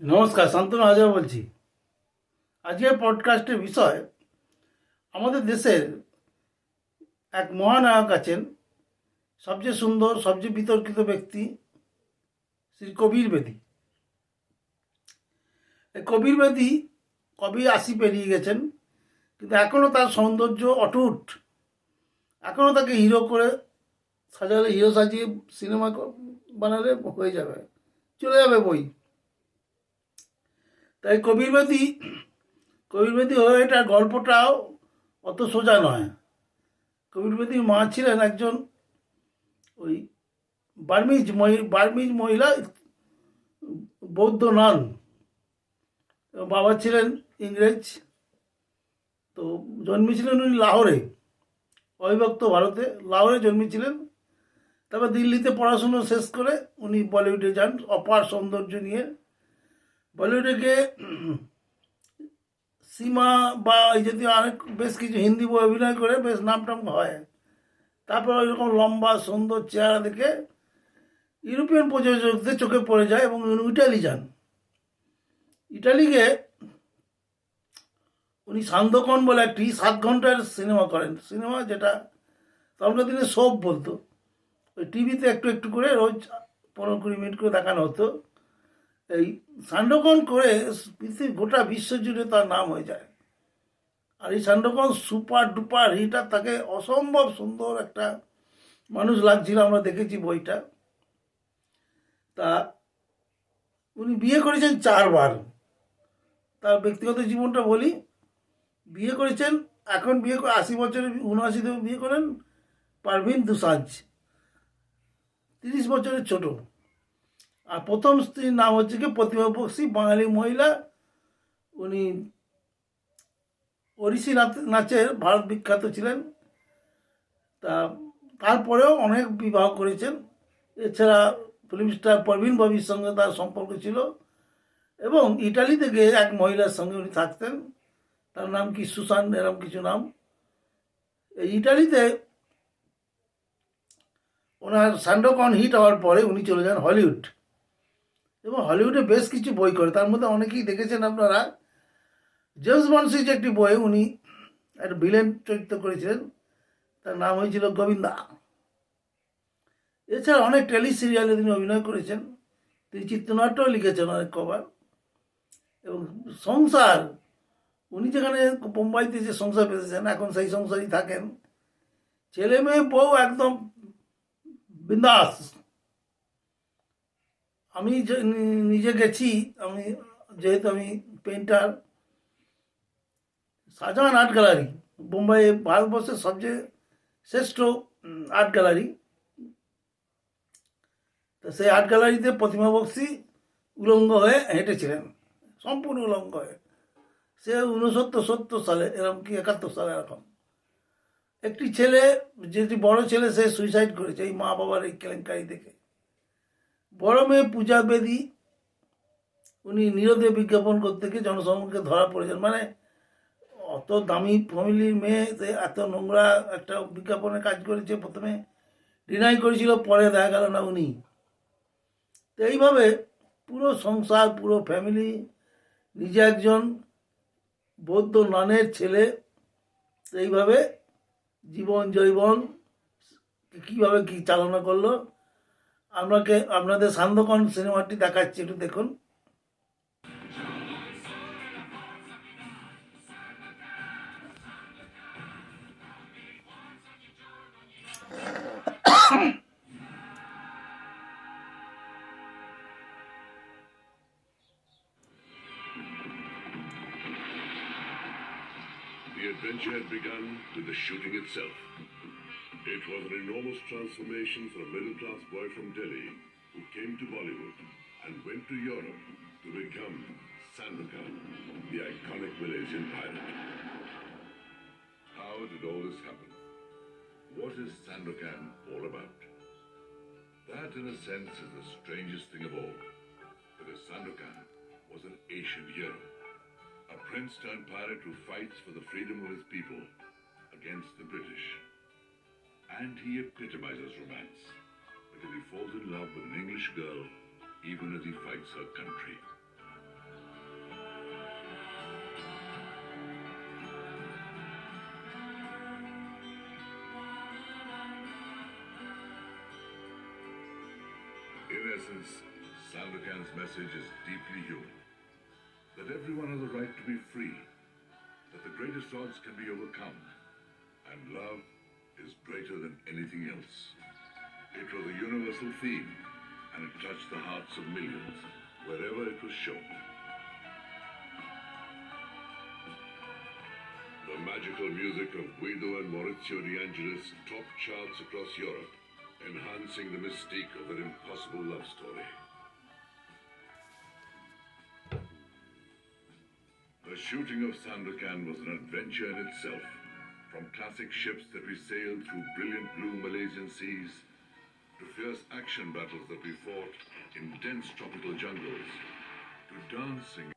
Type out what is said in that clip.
নমস্কার, শান্তনু হাজার বলছি। আজকের পডকাস্টের বিষয়, আমাদের দেশের এক মহানায়ক আছেন, সবচেয়ে সুন্দর, সবচেয়ে বিতর্কিত ব্যক্তি শ্রী কবির বেদী। এই কবির বেদী কবি আশি পেরিয়ে গেছেন, কিন্তু এখনও তার সৌন্দর্য অটুট। এখনও তাকে হিরো করে সাজালে, হিরো সাজিয়ে সিনেমা বানালে হয়ে যাবে, চলে যাবে বই। তাই কবির বেদী কবির বেদী হয়ে এটা গল্পটাও অত সোজা নয়। কবির বেদীর মা ছিলেন একজন ওই বার্মিজ বার্মিজ মহিলা, বৌদ্ধ নন। বাবা ছিলেন ইংরেজ, তো জন্মেছিলেন উনি লাহোরে, অবিভক্ত ভারতে। লাহোরে জন্মেছিলেন, তারপর দিল্লিতে পড়াশুনো শেষ করে উনি বলিউডে যান, অপার সৌন্দর্য নিয়ে। বলিউডে সীমা বা এই জাতীয় অনেক বেশ কিছু হিন্দি বই অভিনয় করে বেশ নাম টাম হয়। তারপর ওইরকম লম্বা, সুন্দর চেহারা দেখে ইউরোপিয়ান প্রযোজকদের চোখে পড়ে যায় এবং ইটালি যান। ইটালিকে উনি সান্দকন বলে একটি সাত ঘণ্টার সিনেমা করেন। সিনেমা যেটা তখনকার দিনে সোপ বলতো। ওই টিভিতে একটু একটু করে রোজ পনেরো কুড়ি মিনিট করে দেখানো হতো। এই সান্ডকন করে পৃথিবীর গোটা বিশ্ব জুড়ে তার নাম হয়ে যায়। আর এই সান্ডকন সুপার ডুপার হিট আর তাকে অসম্ভব সুন্দর একটা মানুষ লাগছিল, আমরা দেখেছি বইটা। তা উনি বিয়ে করেছেন চারবার। তার ব্যক্তিগত জীবনটা বলি, বিয়ে করেছেন, এখন বিয়ে করে আশি বছরে উনআশিতে বিয়ে করেন পারভিন দুসাঞ্জ। তিরিশ বছরের ছোট। আর প্রথম স্ত্রীর নাম হচ্ছে কি প্রতিভা বক্সি, বাঙালি মহিলা। উনি ওড়িশি নাচ- নাচের ভারত বিখ্যাত ছিলেন। তা তারপরেও অনেক বিবাহ করেছেন। এছাড়া ফিল্ম স্টার প্রবীণ ববির সঙ্গে তার সম্পর্ক ছিল এবং ইটালি থেকে এক মহিলার সঙ্গে উনি থাকতেন। তার নাম কি? সুসান এরম কিছু নাম। এই ইটালিতে ওনার সান্ডোকন হিট হওয়ার পরে উনি চলে যান হলিউড। এবং হলিউডে বেশ কিছু বই করে, তার মধ্যে অনেকেই দেখেছেন আপনারা। জেমস বনসিজ একটি বই, উনি একটা ভিলেন চরিত্র করেছিলেন, তার নাম হয়েছিল গোবিন্দা। এছাড়া অনেক টেলি সিরিয়ালে তিনি অভিনয় করেছেন। তিনি চিত্রনাট্যও লিখেছেন অনেক কবার এবং সংসার, উনি যেখানে বোম্বাইতে যে সংসার পেতেছেন এখন সেই সংসারই থাকেন। ছেলে মেয়ে বউ একদম বিন্দাস। আমি নিজে গেছি, আমি যেহেতু আমি পেন্টার শাহজাহান আর্ট গ্যালারি বোম্বাইয়ে ভারতবর্ষের সবচেয়ে শ্রেষ্ঠ আর্ট গ্যালারি তো সেই আর্ট গ্যালারিতে প্রতিমা বক্সি উলঙ্গ হয়ে হেঁটেছিলেন, সম্পূর্ণ উলঙ্গ হয়ে। সে উনসত্তর সত্তর সালে এরকম কি একাত্তর সালে এরকম। একটি ছেলে, যেটি বড় ছেলে, সে সুইসাইড করেছে, এই মা বাবার এই কেলেঙ্কারি দেখে। মেয়ে পূজা বেদী, উনি নিরোধে বিজ্ঞাপন করতে গিয়ে জনসম্মুখে ধরা পড়েছেন। মানে অত দামি ফ্যামিলির মেয়ে এত নোংরা একটা বিজ্ঞাপনে কাজ করেছে, প্রথমে ডিনাই করেছিল, পরে দেখা গেল না উনি। তো এইভাবে পুরো সংসার, পুরো ফ্যামিলি নিজে একজন বৌদ্ধ নানের ছেলে, এইভাবে জীবন জৈবন কীভাবে কী চালনা করল আপনাকে আপনাদের সান্দকন সিনেমাটি দেখাচ্ছি একটু দেখুন The adventure had begun with the shooting itself. It was an enormous transformation for a middle class boy from Delhi who came to Bollywood and went to Europe to become Sandokan, the iconic Malaysian pirate. How did all this happen? What is Sandokan all about? That, in a sense, is the strangest thing of all. Because Sandokan was an Asian hero a prince turned pirate who fights for the freedom of his people against the British and he epitomizes romance. because he falls in love with an English girl, even as he fights her country. In essence, Sandokan's message is deeply human. That everyone has a right to be free, that the greatest odds can be overcome, and love is greater than anything else. It was a universal theme, and it touched the hearts of millions wherever it was shown. The magical music of Guido and Maurizio De Angelis topped charts across Europe, enhancing the mystique of their impossible love story. The shooting of Sandokan was an adventure in itself. From classic ships that we sailed through brilliant blue Malaysian seas to fierce action battles that we fought in dense tropical jungles to dancing